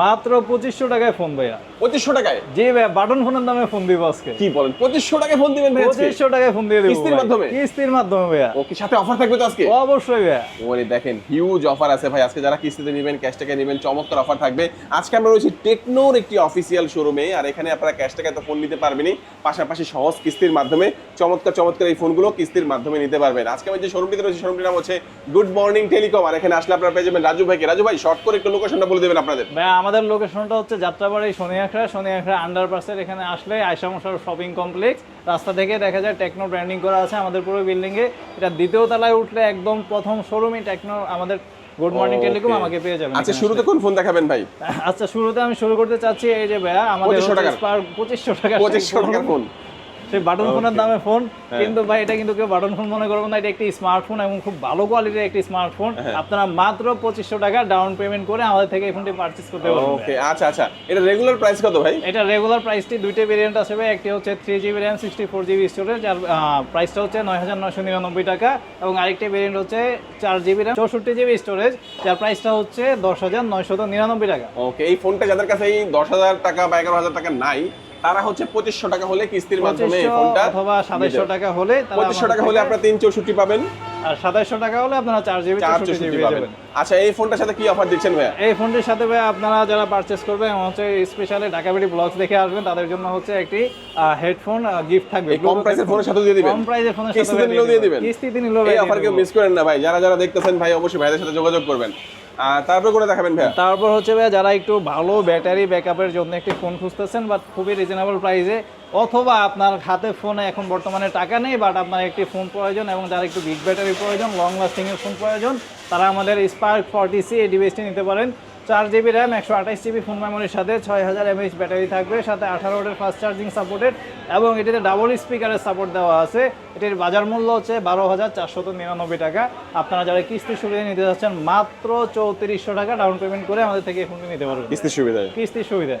মাত্র পঁচিশশো টাকায় ফোন ভাইয়া। পঁচিশশো টাকায়? জি ভাইয়া বাটন ফোনের দামে ফোন দিব আজকে। কি বলেন পঁচিশশো টাকায় ফোন দিবেন ভাই পঁচিশশো টাকায় ফোন দিয়ে দেবো কিস্তির মাধ্যমে? কিস্তির মাধ্যমে ভাইয়া। ও কি সাথে অফার থাকবে তো আজকে? অবশ্যই ভাইয়া। ওরে দেখেন হিউজ অফার আছে ভাই। আজকে যারা কিস্তিতে নেবেন ক্যাশ টাকায় নেবেন চমৎকার অফার থাকবে। আজকে আমরা রয়েছি টেকনোর একটি অফিসিয়াল শোরুমে আর এখানে আপনারা ক্যাশ টাকায় তো ফোন নিতে পারবেনই। পাশাপাশি সহজ কিস্তির মাধ্যমে চমৎকার চমৎকার এই ফোনগুলো কিস্তির মাধ্যমে নিতে পারবেন। আজকে আমি যে শোরুমটিতে রয়েছে শোরুমটির নাম হচ্ছে গুড মর্নিং টেলিকম আর এখানে আসলে আপনারা পেয়ে যাবেন রাজু ভাইকে। রাজু ভাই শর্ট করে একটু লোকেশনটা বলে দেবেন আপনাদের। ভাইয়া আমাদের লোকেশনটা হচ্ছে যাত্রাবাড়ি শনিয়াখড়া আখড়া আন্ডারপাসের এখানে আসলে আয়সা মশার শপিং কমপ্লেক্স রাস্তা থেকে দেখা যায় টেকনো ব্র্যান্ডিং করা আছে আমাদের পুরো বিল্ডিংয়ে এ। এটা দ্বিতীয় তলায় উঠলে একদম প্রথম শোরুমই টেকনো আমাদের গুড মর্নিং. টেলিকম আমাকে পেয়ে যাবেন আচ্ছা শুরুতে কোন ফোন দেখাবেন ভাই? আচ্ছা শুরুতে আমি শুরু করতে চাচ্ছি এই যে ভাইয়া আমাদের 2500 টাকা পঁচিশশো টাকা পঁচিশশো টাকার ফোন সেই বাটন ফোনের দামে ফোন হ্যাঁ। কিন্তু ভাই এটা কিন্তু কেউ বাটন ফোন মনে করবেন না এটা একটি স্মার্টফোন এবং খুব ভালো কোয়ালিটির একটি স্মার্টফোন হ্যাঁ। আপনারা মাত্র পঁচিশশো টাকা ডাউন পেমেন্ট করে আমাদের থেকে এই ফোনটি পারচেস করতে পারবেন। ওকে আচ্ছা আচ্ছা। এটা রেগুলার প্রাইস কত ভাই? এটা রেগুলার প্রাইসটি দুইটা ভেরিয়েন্ট আছে ভাই একটি হচ্ছে three GB RAM sixty four GB storage আর প্রাইসটা হচ্ছে নয় হাজার নয়শো নিরানব্বই টাকা এবং আরেকটি ভেরিয়েন্ট হচ্ছে চার জিবি র্যাম চৌষট্টি জিবি স্টোরেজ যার প্রাইসটা হচ্ছে দশ হাজার নয়শত নিরানব্বই টাকা। ওকে এই ফোনটা যাদের কাছে এই দশ হাজার টাকা বা এগারো হাজার টাকা নাই তারা হচ্ছে পঁচিশশো টাকা হলে কিস্তির মাধ্যমে ফোনটা অথবা টাকা হলে পঁচিশশো টাকা হলে আপনারা তিন চৌষট্টি পাবেন। আর টাকা হলে আপনারা চার জিবি চৌষট্টি পাবেন। আচ্ছা এই ফোনটার সাথে কি অফার দিচ্ছেন ভাইয়া? এই ফোনটির সাথে ভাই আপনারা যারা পারচেস করবেন হচ্ছে স্পেশালি ঢাকাবিডি ব্লগস দেখে আসবেন তাদের জন্য হচ্ছে একটি হেডফোন গিফট থাকবে। কম প্রাইসের ফোনের সাথে দিয়ে দিবেন। কম প্রাইসের ফোনের সাথে দিয়ে দিবেন। কিস্তিতে নিলেও এই অফার কেউ মিস করেন না ভাই। যারা যারা দেখতেছেন ভাই অবশ্যই ভাইদের সাথে যোগাযোগ করবেন। তারপর করে দেখাবেন ভাই তারপর হচ্ছে ভাই যারা একটু ভালো ব্যাটারি ব্যাকআপের জন্য একটি ফোন খুঁজতেছেন বাট খুবই রিজনেবল প্রাইসে অথবা আপনার হাতে ফোনে এখন বর্তমানে টাকা নেই বাট আপনার একটি ফোন প্রয়োজন এবং যারা একটু বিগ ব্যাটারি প্রয়োজন লং লাস্টিংয়ের ফোন প্রয়োজন, তারা আমাদের স্পার্ক ফর্টি সি এই ডিভাইসটি নিতে পারেন। চার জিবি র্যাম একশো আঠাশ জিবি ফোন মেমোরির সাথে ছয় হাজার এমএইচ ব্যাটারি থাকবে সাথে আঠারো ওয়াটের ফাস্ট চার্জিং সাপোর্টেড এবং এটিতে ডাবল স্পিকারের সাপোর্ট দেওয়া আছে। এটির বাজার মূল্য হচ্ছে বারো হাজার চারশত নিরানব্বই টাকা। আপনারা যারা কিস্তি সুবিধা নিতে যাচ্ছেন মাত্র চৌত্রিশশো টাকা ডাউন পেমেন্ট করে আমাদের থেকে এই ফোনটি নিতে পারবেন। কিস্তির সুবিধা কিস্তির সুবিধা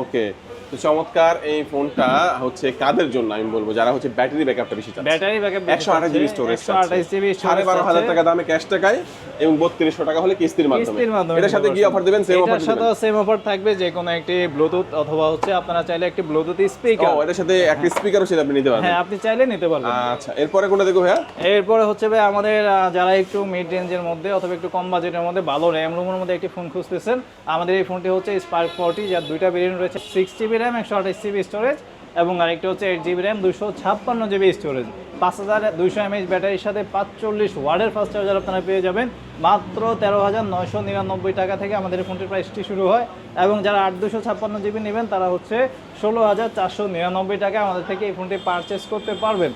ওকে তো চমৎকার এই ফোনটা হচ্ছে কাদের জন্য আমি বলব? যারা হচ্ছে ব্যাটারি ব্যাকআপটা বেশি চান ব্যাটারি ব্যাকআপ একশো আঠাশ জিবি স্টোরেজ একশো আঠাশ জিবি সাড়ে বারো হাজার টাকা দামে ক্যাশ টাকায় এবং বত্রিশশো টাকা হলে কিস্তির মাধ্যমে। এটার সাথে কি অফার দেবেন? সেম অফার সাথে সেম অফার থাকবে যে কোনো একটি ব্লুটুথ অথবা হচ্ছে আপনারা চাইলে একটি ব্লুটুথ ও স্পিকার এটার সাথে একটা স্পিকারও সেটা আপনি নিতে পারবেন। হ্যাঁ আপনি চাইলে নিতে পারবেন। আচ্ছা এরপরে কোনটা দেখো ভাইয়া? এরপরে হচ্ছে ভাই আমাদের যারা একটু মিড রেঞ্জের মধ্যে অথবা একটু কম বাজেটের মধ্যে ভালো র্যাম রুমের মধ্যে একটি ফোন খুঁজতেছেন আমাদের এই ফোনটি হচ্ছে স্পার্ক ফোরটি যার দুইটা ভেরিয়েন্ট রয়েছে সিক্স জিবি র্যাম একশো আঠাশ জিবি স্টোরেজ এবং আরেকটি হচ্ছে এইট জিবি র্যাম দুশো ছাপ্পান্ন জিবি স্টোরেজ পাঁচ হাজার দুইশো এমএইচ ব্যাটারির সাথে পাঁচচল্লিশ ওয়ার্ডের ফাস্ট চার্জার আপনারা পেয়ে যাবেন। মাত্র তেরো হাজার নয়শো নিরানব্বই টাকা থেকে আমাদের ফোনটির প্রাইসটি শুরু হয়। এবং যারা আট দুশো ছাপ্পান্ন জিবি নেবেন, তারা হচ্ছে ষোলো হাজার চারশো নিরানব্বই টাকা আমাদের থেকে এই ফোনটি পারচেস করতে পারবেন।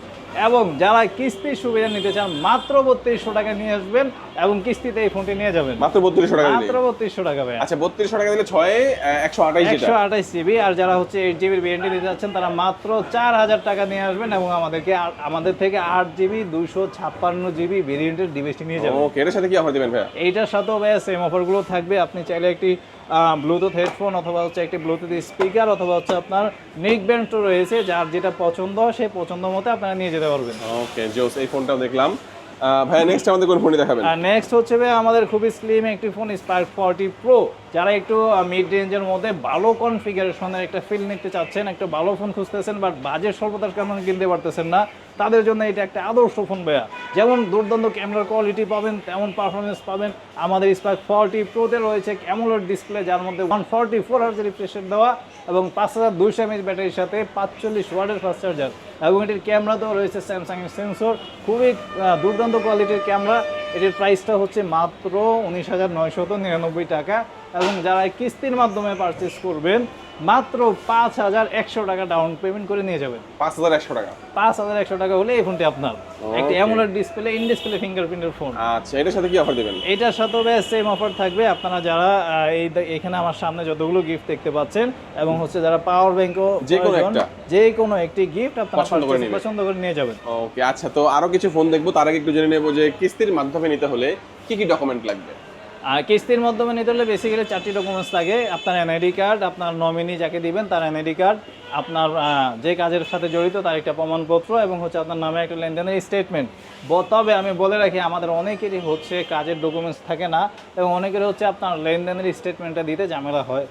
এবং যারা কিস্তির সুবিধা নিতে চান মাত্র বত্রিশশো টাকা নিয়ে আসবেন এবং কিস্তিতে এই ফোনটি নিয়ে যাবেন। মাত্র বত্রিশশো টাকা মাত্র বত্রিশশো টাকা ভাই আচ্ছা বত্রিশশো টাকা দিলে ছয় একশো আঠাশ একশো আঠাশ জিবি আর যারা হচ্ছে এইট জিবির বিএনটি নিতে যাচ্ছেন তারা মাত্র চার হাজার টাকা নিয়ে আসবেন এবং আমাদেরকে আমাদের থেকে আট জিবি দুশো ছাপ্পান্ন জিবি ভেরিয়েন্টের ডিভাইসটি নিয়ে যাবেন। ওকে এটার সাথে কি অফার দিবেন ভাইয়া? এইটার সাথেও ভাইয়া সেম অফারগুলো থাকবে। আপনি চাইলে একটি ব্লুটুথ হেডফোন অথবা হচ্ছে একটি ব্লুটুথ স্পিকার অথবা হচ্ছে আপনার নেক ব্যান্ডটা রয়েছে, যার যেটা পছন্দ সেই পছন্দ মতো আপনারা নিয়ে যেতে পারবেন। ওকে জোস এই ফোনটা দেখলাম। ভাইয়া নেক্সট আমাদের কোন ফোনটি দেখাবেন? নেক্সট হচ্ছে ভাই আমাদের খুবই স্লিম একটি ফোন স্পার্ক ফর্টি প্রো যারা একটু মিড রেঞ্জের মধ্যে ভালো কনফিগারেশনের একটা ফিল নিতে চাচ্ছেন একটা ভালো ফোন খুঁজতেছেন বাট বাজেট স্বল্পতার কারণে কিনতে পারতেছেন না তাদের জন্য এটা একটা আদর্শ ফোন ভাইয়া। যেমন দুর্দান্ত ক্যামেরার কোয়ালিটি পাবেন তেমন পারফরমেন্স পাবেন। আমাদের স্পার্ক ফর্টি প্রোতে রয়েছে অ্যামোলেড ডিসপ্লে যার মধ্যে ওয়ান ফর্টি ফোর হার্জ রিফ্রেশন দেওয়া এবং পাঁচ হাজার দুইশো এমএইচ ব্যাটারির সাথে পাঁচচল্লিশ ওয়ার্ডের ফাস্ট চার্জার এবং এটির ক্যামেরাতেও রয়েছে স্যামসাং সেন্সর খুবই আহ, দুর্দান্ত কোয়ালিটির ক্যামেরা। এটির প্রাইসটা হচ্ছে মাত্র উনিশ হাজার নয়শত নিরানব্বই টাকা এবং যারা কিস্তির মাধ্যমে পারচেস করবেন মাত্র পাঁচ হাজার একশো টাকা ডাউন পেমেন্ট করে নিয়ে যাবেন। পাঁচ হাজার একশো টাকা। পাঁচ হাজার একশো টাকা হলে এই ফোনটি আপনার। একটি. অ্যামোলেড ডিসপ্লে ইন ডিসপ্লে ফিঙ্গারপ্রিন্টের ফোন আচ্ছা এটার সাথে কি অফার দিবেন? এটার সাথেও সেম অফার থাকবে। আপনারা যারা এই এখানে আমার সামনে যতগুলো গিফট দেখতে পাচ্ছেন এবং হচ্ছে যারা পাওয়ার ব্যাংকও যে কোনো একটা। যে কোনো একটি গিফট আপনারা পছন্দ করে নিয়ে যাবেন। ওকে আচ্ছা তো আরও কিছু ফোন দেখব। তার আগে একটু জেনে নেব যে কিস্তির মাধ্যমে নিতে হলে কি কি ডকুমেন্ট লাগবে? কিস্তির মাধ্যমে নিতে হলে বেসিক্যালি চারটি ডকুমেন্টস লাগে। আপনার এনআইডি কার্ড আপনার নমিনি যাকে দিবেন তার এনআইডি কার্ড আপনার যে কাজের সাথে জড়িত তার একটা প্রমাণপত্র এবং হচ্ছে আপনার নামে একটা লেনদেনের স্টেটমেন্ট তবে আমি বলে রাখি, আমাদের অনেকেরই হচ্ছে কাজের ডকুমেন্টস থাকে না এবং অনেকের হচ্ছে আপনার লেনদেনের স্টেটমেন্টটা দিতে ঝামেলা হয়।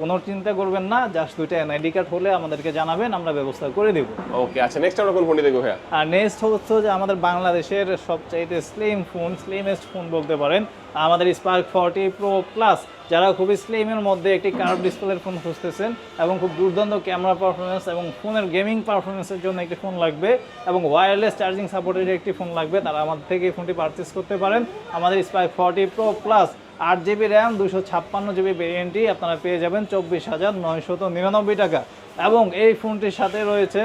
কোনো চিন্তা করবেন না জাস্ট দুইটা এনআইডি কার্ড হলে আমাদেরকে জানাবেন আমরা ব্যবস্থা করে দেবো। ওকে আচ্ছা নেক্সট আমরা কোন ফোনটি দেখব ভাইয়া? আর নেক্সট হচ্ছে যে আমাদের বাংলাদেশের সবচাইতে স্লিম ফোন স্লিমেস্ট ফোন বলতে পারেন আমাদের স্পার্ক ফর্টি প্রো প্লাস যারা খুবই স্লিমের মধ্যে একটি কার্ভ ডিসপ্লের ফোন খুঁজতেছেন এবং খুব দুর্দান্ত ক্যামেরা পারফরমেন্স এবং ফোনের গেমিং পারফরমেন্সের জন্য একটি ফোন লাগবে এবং ওয়্যারলেস চার্জিং সাপোর্টের একটি ফোন লাগবে তারা আমাদের থেকে এই ফোনটি পারচেস করতে পারেন। আমাদের স্পার্ক ফর্টি প্রো প্লাস আট জিবি র্যাম দুশো ছাপ্পান্ন জিবি ভেরিয়েন্টটি আপনারা পেয়ে যাবেন চব্বিশ হাজার নয়শত নিরানব্বই টাকা। এবং এই ফোনটির সাথে রয়েছে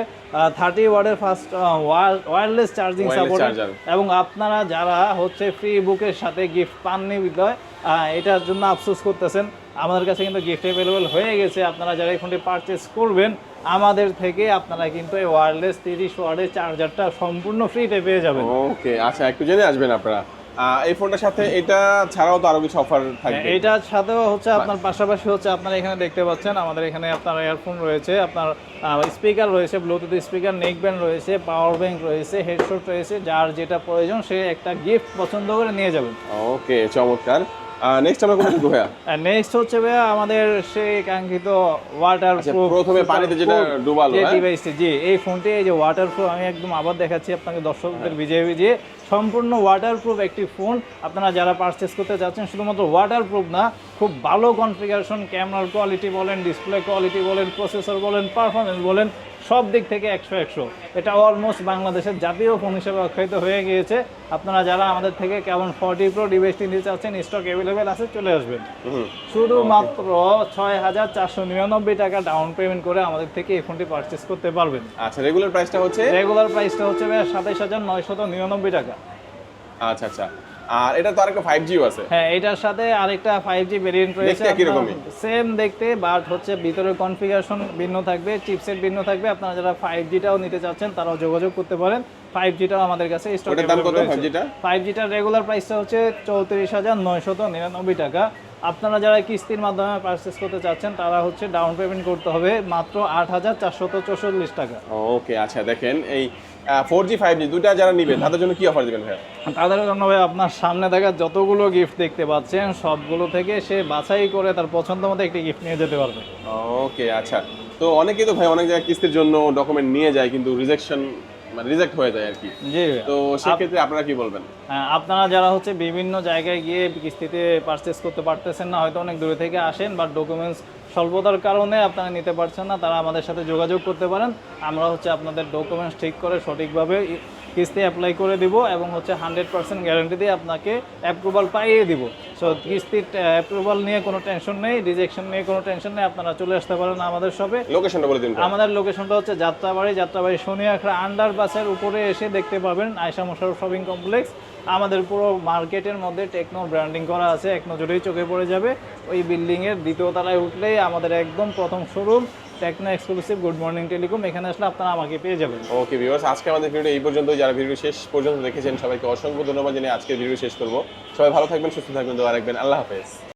থার্টি ওয়ার্ডের ফাস্ট ওয়্যারলেস চার্জিং সাপোর্ট এবং আপনারা যারা হচ্ছে ফ্রি বুকের সাথে গিফট পাননি বিদয় আহ, এটার জন্য আফসোস করতেছেন। আমাদের কাছে কিন্তু গিফট অ্যাভেলেবেল হয়ে গেছে। আপনারা যারা এই ফোনটি পারচেস করবেন আমাদের থেকে আপনারা কিন্তু এই ওয়্যারলেস তিরিশ ওয়ার্ডের চার্জারটা সম্পূর্ণ ফ্রিতে পেয়ে যাবেন। ওকে আচ্ছা একটু জেনে আসবেন আপনারা। এই ফোনটার সাথে এটা ছাড়াও তো আরও কিছু অফার থাকবে। এটার সাথেও হচ্ছে আপনার পাশাপাশি হচ্ছে আপনার এখানে দেখতে পাচ্ছেন আমাদের এখানে আপনার ইয়ারফোন রয়েছে আপনার স্পিকার রয়েছে ব্লুটুথ স্পিকার নেক ব্যান্ড রয়েছে পাওয়ার ব্যাংক রয়েছে হেডসেট রয়েছে যার যেটা প্রয়োজন সে একটা গিফট পছন্দ করে নিয়ে যাবেন। ওকে চমৎকার। নেক্সট আমরা দেখব ভাইয়া। নেক্সট হচ্ছে ভাইয়া আমাদের সেই কাঙ্ক্ষিত ওয়াটার আচ্ছা, প্রথমে পানিতে যেটা ডুবালো, যে হ্যাঁ? ডিভাইসটি জি এই ফোনটি এই যে ওয়াটার প্রুফ আমি একদম আবার দেখাচ্ছি আপনাকে দর্শকদের ভিজিয়ে ভিজিয়ে। সম্পূর্ণ ওয়াটার প্রুফ একটি ফোন আপনারা যারা পারচেস করতে চাচ্ছেন শুধুমাত্র ওয়াটার প্রুফ না খুব ভালো কনফিগারেশন ক্যামেরার কোয়ালিটি বলেন ডিসপ্লে কোয়ালিটি বলেন প্রসেসর বলেন পারফরমেন্স বলেন সব দিক থেকে একশো একশো। এটা অলমোস্ট বাংলাদেশের জাতীয় ফোন হিসেবে আখ্যায়িত হয়ে গিয়েছে। আপনারা যারা আমাদের থেকে কেমন ফর্টি প্রো ডিভাইসটি নিতে চাচ্ছেন স্টক অ্যাভেলেবেল আছে চলে আসবেন। শুধুমাত্র ছয় হাজার চারশো নিরানব্বই টাকা ডাউন পেমেন্ট করে আমাদের থেকে এই ফোনটি পারচেস করতে পারবেন। আচ্ছা রেগুলার প্রাইসটা হচ্ছে? রেগুলার প্রাইসটা হচ্ছে সাতাইশ হাজার নয়শত নিরানব্বই টাকা। আচ্ছা আচ্ছা। আর এটা তো আরেকটা ফাইভ জিও আছে। হ্যাঁ এটার সাথে আরেকটা ফাইভ জি ভেরিয়েন্ট রয়েছে। দেখতে কি রকমই। সেম দেখতে বাট হচ্ছে ভিতরের কনফিগারেশন ভিন্ন থাকবে চিপসেট ভিন্ন থাকবে। আপনারা যারা ফাইভ জিটাও নিতে চাচ্ছেন তারাও যোগাযোগ করতে পারেন। ফাইভ জিটাও আমাদের কাছে স্টক ওটার দাম কত 5G টা? ফাইভ জিটার রেগুলার প্রাইসটা হচ্ছে চৌত্রিশ হাজার নয়শত নিরানব্বই টাকা। আপনারা যারা কিস্তির মাধ্যমে পারচেস করতে চাচ্ছেন তারা হচ্ছে ডাউন পেমেন্ট করতে হবে মাত্র আট হাজার চারশত চৌচল্লিশ টাকা। ওকে আচ্ছা দেখেন এই ফোর জি ফাইভ জি দুটা যারা নিবেন তাদের জন্য কি অফার দিবেন ভাইয়া? তাদের জন্য ভাই আপনার সামনে দেখা যতগুলো গিফট দেখতে পাচ্ছেন সবগুলো থেকে সে বাছাই করে তার পছন্দ মতো একটি গিফট নিয়ে যেতে পারবে। ওকে আচ্ছা। তো অনেকেই তো ভাই অনেক জায়গায় কিস্তির জন্য ডকুমেন্ট নিয়ে যায় কিন্তু রিজেকশন মানে রিজেক্ট হয়ে যায় আর কি জি। তো সেক্ষেত্রে আপনারা কি বলবেন? হ্যাঁ, আপনারা যারা হচ্ছে বিভিন্ন জায়গায় গিয়ে কিস্তিতে পারচেস করতে পারতেছেন না হয়তো অনেক দূরে থেকে আসেন বা ডকুমেন্টস স্বল্পতার কারণে আপনারা নিতে পারছেন না তারা আমাদের সাথে যোগাযোগ করতে পারেন। আমরা হচ্ছে আপনাদের ডকুমেন্টস ঠিক করে সঠিকভাবে কিস্তি অ্যাপ্লাই করে দিব এবং হচ্ছে হান্ড্রেড পার্সেন্ট গ্যারান্টি দিয়ে আপনাকে অ্যাপ্রুভাল পাইয়ে দিব। সো কিস্তির অ্যাপ্রুভাল নিয়ে কোনো টেনশন নেই রিজেকশন নিয়ে কোনো টেনশন নেই আপনারা চলে আসতে পারেন আমাদের শপে লোকেশনটা বলে দিন। আমাদের লোকেশনটা হচ্ছে যাত্রাবাড়ি যাত্রাবাড়ি শনিয়াখড়া আন্ডারপাসের উপরে এসে দেখতে পাবেন আয়সা মোশারফ শপিং কমপ্লেক্স আমাদের পুরো মার্কেটের মধ্যে টেকনো ব্র্যান্ডিং করা আছে, এক নজরেই চোখে পড়ে যাবে। ওই বিল্ডিংয়ের দ্বিতীয় তলায় উঠলেই আমাদের একদম প্রথম showroom Tecno exclusive good morning telecom এখানে আসলে আপনারা আমাকে পেয়ে যাবেন। ওকে ভিউয়ার্স আজকে আমাদের ভিডিও এই পর্যন্ত যারা ভিডিও শেষ পর্যন্ত দেখেছেন, সবাইকে অসংখ্য ধন্যবাদ জানিয়ে আজকে ভিডিও শেষ করব। সবাই ভালো থাকবেন, সুস্থ থাকবেন, দোয়া রাখবেন। আল্লাহ হাফেজ।